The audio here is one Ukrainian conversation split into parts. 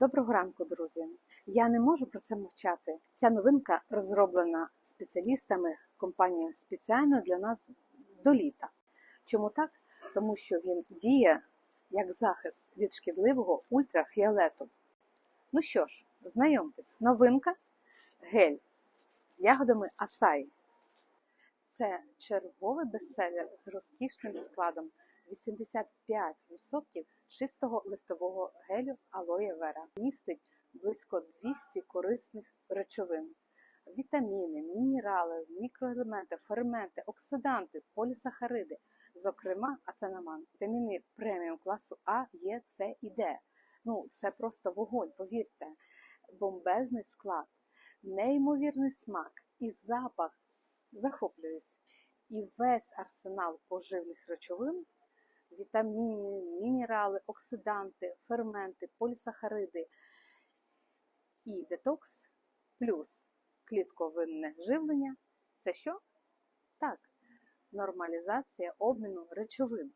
Доброго ранку, друзі! Я не можу про це мовчати. Ця новинка розроблена спеціалістами компанії спеціально для нас до літа. Чому так? Тому що він діє як захист від шкідливого ультрафіолету. Ну що ж, знайомтесь, новинка гель з ягодами Асай. Це черговий бестселер з розкішним складом 85% чистого листового гелю алоє вера. Містить близько 200 корисних речовин. Вітаміни, мінерали, мікроелементи, ферменти, оксиданти, полісахариди, зокрема, аценаман, вітаміни преміум класу А, Е, С і Д. Ну, це просто вогонь, повірте, бомбезний склад, неймовірний смак і запах. Захоплююсь. І весь арсенал поживних речовин вітаміни, мінерали, оксиданти, ферменти, полісахариди і детокс плюс клітковинне живлення. Це що? Так, нормалізація обміну речовин.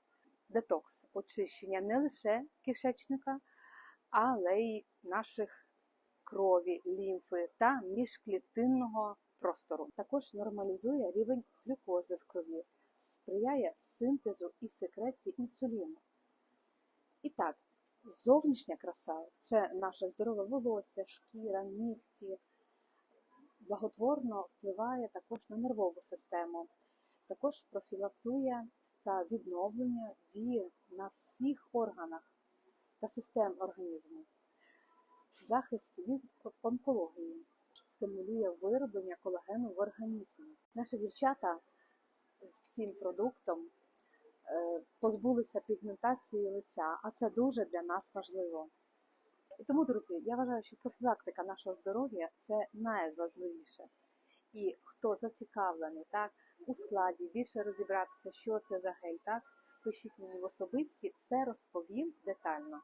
Детокс очищення не лише кишечника, але й наших крові, лімфи та міжклітинного простору. Також нормалізує рівень глюкози в крові, сприяє синтезу і секреції інсуліну. І так, зовнішня краса це наше здорове волосся, шкіра, нігті. Благотворно впливає також на нервову систему, також профілактує та відновлення діє на всіх органах та систем організму. Захист від онкології стимулює вироблення колагену в організмі. Наші дівчата з цим продуктом е, позбулися пігментації лиця, а це дуже для нас важливо. І тому, друзі, я вважаю, що профілактика нашого здоров'я це найважливіше. І хто зацікавлений так, у складі більше розібратися, що це за гель, так, пишіть мені в особисті, все розповім детально.